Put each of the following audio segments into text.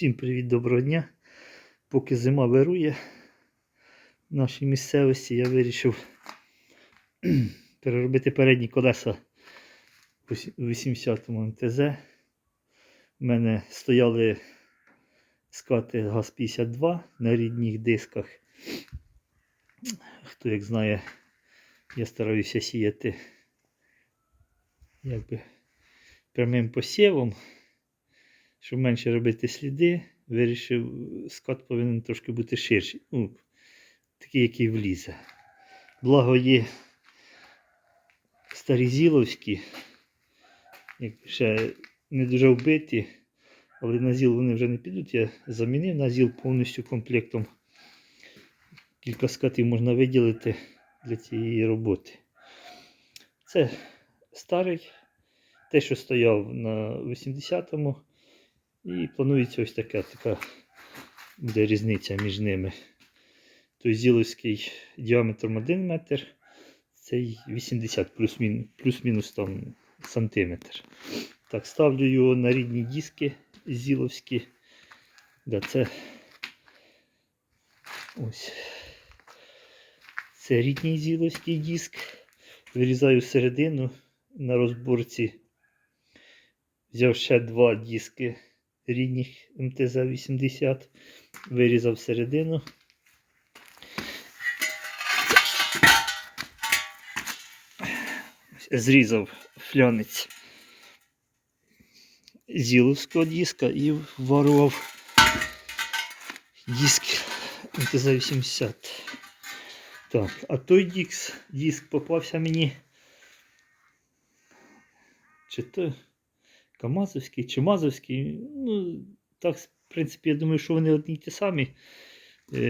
Всім привіт, доброго дня. Поки зима вирує в нашій місцевості, я вирішив переробити передні колеса у 80-му МТЗ. У мене стояли скати ГАЗ-52 на рідних дисках. Хто як знає, я стараюся сіяти якби прямим посівом щоб менше робити сліди, вирішив, скат повинен трошки бути ширший. Ну, такий, який влізе. Благо є старі зіловські, ще не дуже вбиті, але на зіл вони вже не підуть. Я замінив на зіл повністю комплектом. Кілька скатів можна виділити для цієї роботи. Це старий, те, що стояв на 80-му. І планується ось така, така буде різниця між ними. Той зіловський діаметром 1 метр, цей 80 плюс-мінус плюс там сантиметр. Так, ставлю його на рідні диски зіловські. Да, це ось. Це рідний зіловський диск. Вирізаю середину на розборці. Взяв ще два диски рідних МТЗ-80, вирізав середину. Зрізав флянець зіловського диска і варував диск МТЗ-80. Так, а той диск, диск попався мені. Чи то Камазовський чи Мазовський. Ну, так, в принципі, я думаю, що вони одні й ті самі е,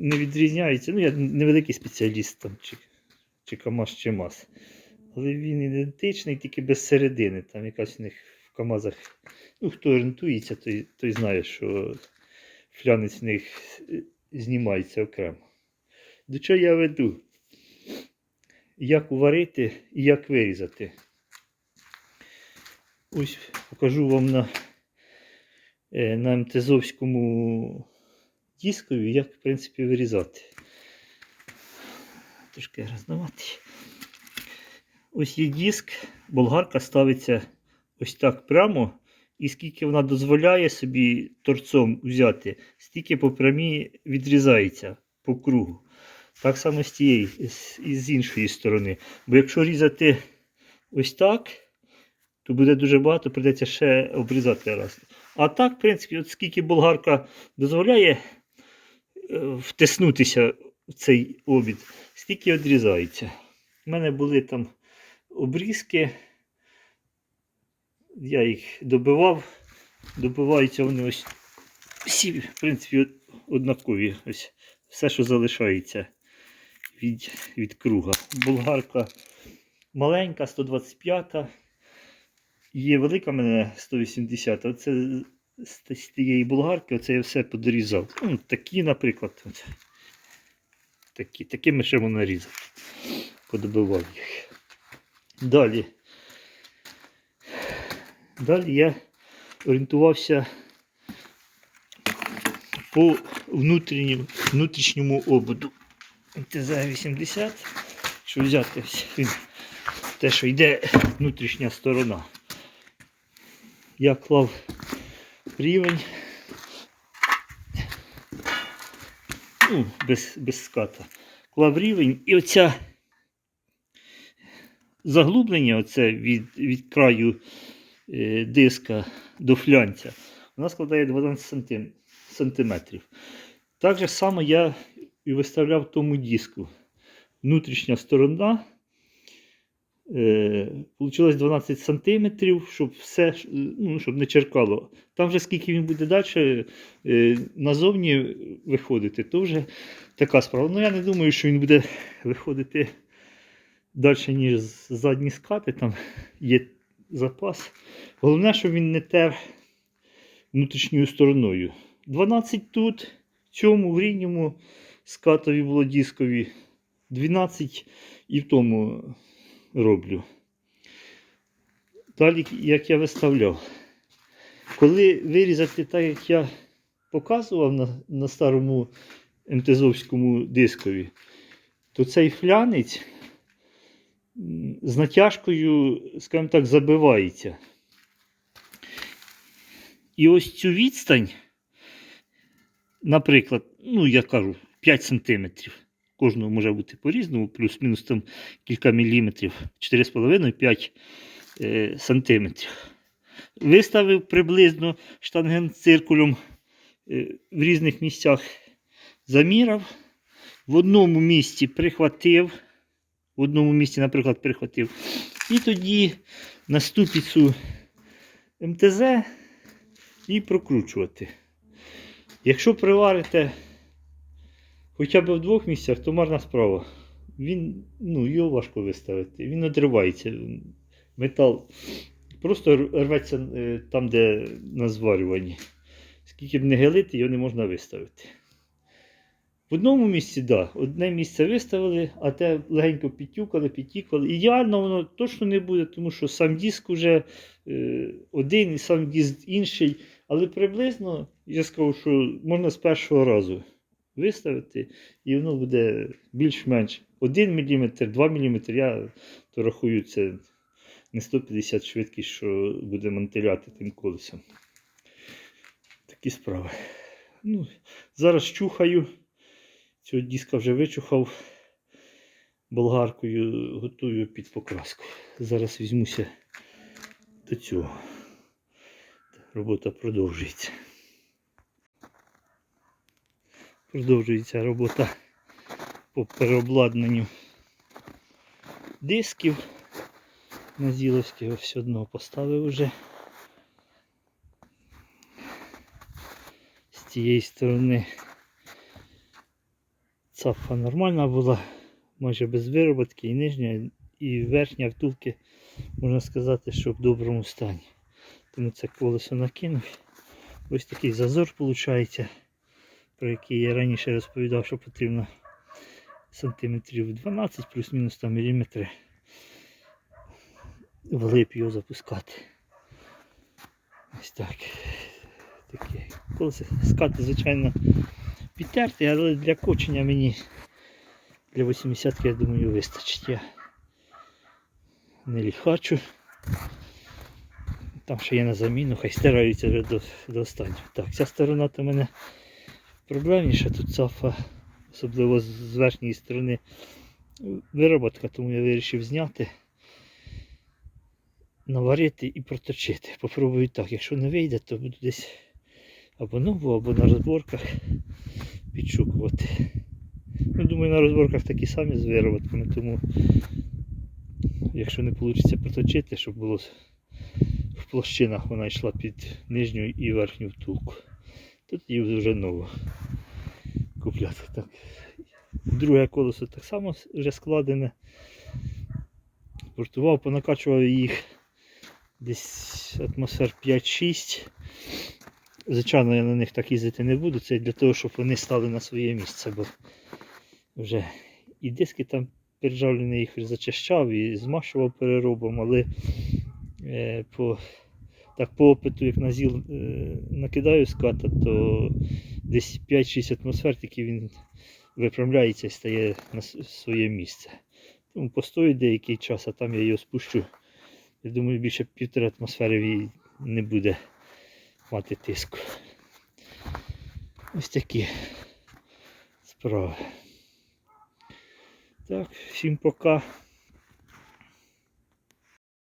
не відрізняються. Ну, я невеликий спеціаліст там, чи, чи Камаз, чи Маз. Але він ідентичний, тільки без середини. Там якась у них в Камазах. Ну, хто орієнтується, той, той знає, що флянець в них е, знімається окремо. До чого я веду? Як уварити і як вирізати? Ось покажу вам на е, на МТЗовському дискові, як в принципі вирізати. Трошки рознувати. Ось є диск, болгарка ставиться ось так прямо. І скільки вона дозволяє собі торцом взяти, стільки по прямій відрізається по кругу. Так само з тієї, і з іншої сторони. Бо якщо різати ось так, то буде дуже багато, прийдеться ще обрізати раз. А так, в принципі, от скільки болгарка дозволяє е, втиснутися в цей обід, стільки відрізається. У мене були там обрізки, я їх добивав, добиваються вони ось всі, в принципі, однакові. Ось Все, що залишається від, від круга. Болгарка маленька, 125 Є велика мене 180, оце з з тієї болгарки оце я все подрізав. Ну, Такі, наприклад. От. Такі, Такими ще можна різати. Подобивав їх. Далі. Далі я орієнтувався по внутрішньому, внутрішньому ободу. ТЗ-80. Що взяти те, що йде внутрішня сторона я клав рівень ну, без без ската. Клав рівень і оця заглублення оце від від краю е, диска до флянця, вона складає 12 сантим, сантиметрів. Так само я і виставляв тому диску. Внутрішня сторона Получилось 12 см, щоб все, ну, щоб не черкало. Там вже скільки він буде далі е, назовні виходити, то вже така справа. Ну я не думаю, що він буде виходити далі, ніж задні скати. Там є запас. Головне, щоб він не тер внутрішньою стороною. 12 тут, в цьому в рідньому скатові було дискові, 12 і в тому роблю. Далі, як я виставляв. Коли вирізати так, як я показував на, на старому МТЗовському дискові, то цей флянець з натяжкою, скажімо так, забивається. І ось цю відстань, наприклад, ну я кажу, 5 см. Кожного може бути по-різному, плюс-мінус там кілька міліметрів, 4,5-5 е, сантиметрів. Виставив приблизно штангенциркулем е, в різних місцях, заміряв. В одному місці прихватив, в одному місці, наприклад, прихватив. І тоді на ступицю МТЗ і прокручувати. Якщо приварите хоча б в двох місцях, то марна справа. Він, ну, його важко виставити. Він одривається. Метал просто рветься е, там, де на зварюванні. Скільки б не гелити, його не можна виставити. В одному місці, так, да, одне місце виставили, а те легенько підтюкали, підтікали. Ідеально воно точно не буде, тому що сам диск вже е, один і сам диск інший. Але приблизно я скажу, що можна з першого разу виставити, і воно буде більш-менш 1 мм, 2 мм. Я то рахую, це не 150 швидкість, що буде мантиляти тим колесом. Такі справи. Ну, зараз чухаю. Цього диска вже вичухав болгаркою, готую під покраску. Зараз візьмуся до цього. Робота продовжується. Продовжується робота по переобладнанню дисків. На Зіловського все одно поставив вже. З цієї сторони цапа нормальна була, майже без вироботки, і нижня, і верхня втулки, можна сказати, що в доброму стані. Тому це колесо накинув. Ось такий зазор виходить, про який я раніше розповідав, що потрібно сантиметрів 12 плюс-мінус там міліметри вглиб його запускати. Ось так. Таке колесо. Скати, звичайно, підтерті, але для кочення мені для 80-ки, я думаю, вистачить. Я не ліхачу. Там ще є на заміну, хай стираються вже до, до останнього. Так, ця сторона то мене проблемніша, тут цафа, особливо з верхньої сторони вироботка, тому я вирішив зняти, наварити і проточити. Попробую так. Якщо не вийде, то буду десь або нову, або на розборках підшукувати. Ну, думаю, на розборках такі самі з вироботками, тому якщо не вийде проточити, щоб було в площинах вона йшла під нижню і верхню втулку. Тут її вже нову купляти. Так. Друге колесо так само вже складене. Портував, понакачував їх десь атмосфер 5-6. Звичайно, я на них так їздити не буду. Це для того, щоб вони стали на своє місце, бо вже і диски там переджавлені, їх зачищав і змащував переробом, але е, по, так, по опиту, як на ЗІЛ е, накидаю ската, то десь 5-6 атмосфер, тільки він виправляється і стає на своє місце. Тому постоїть деякий час, а там я його спущу. Я думаю, більше півтори атмосфери не буде мати тиску. Ось такі справи. Так, всім пока.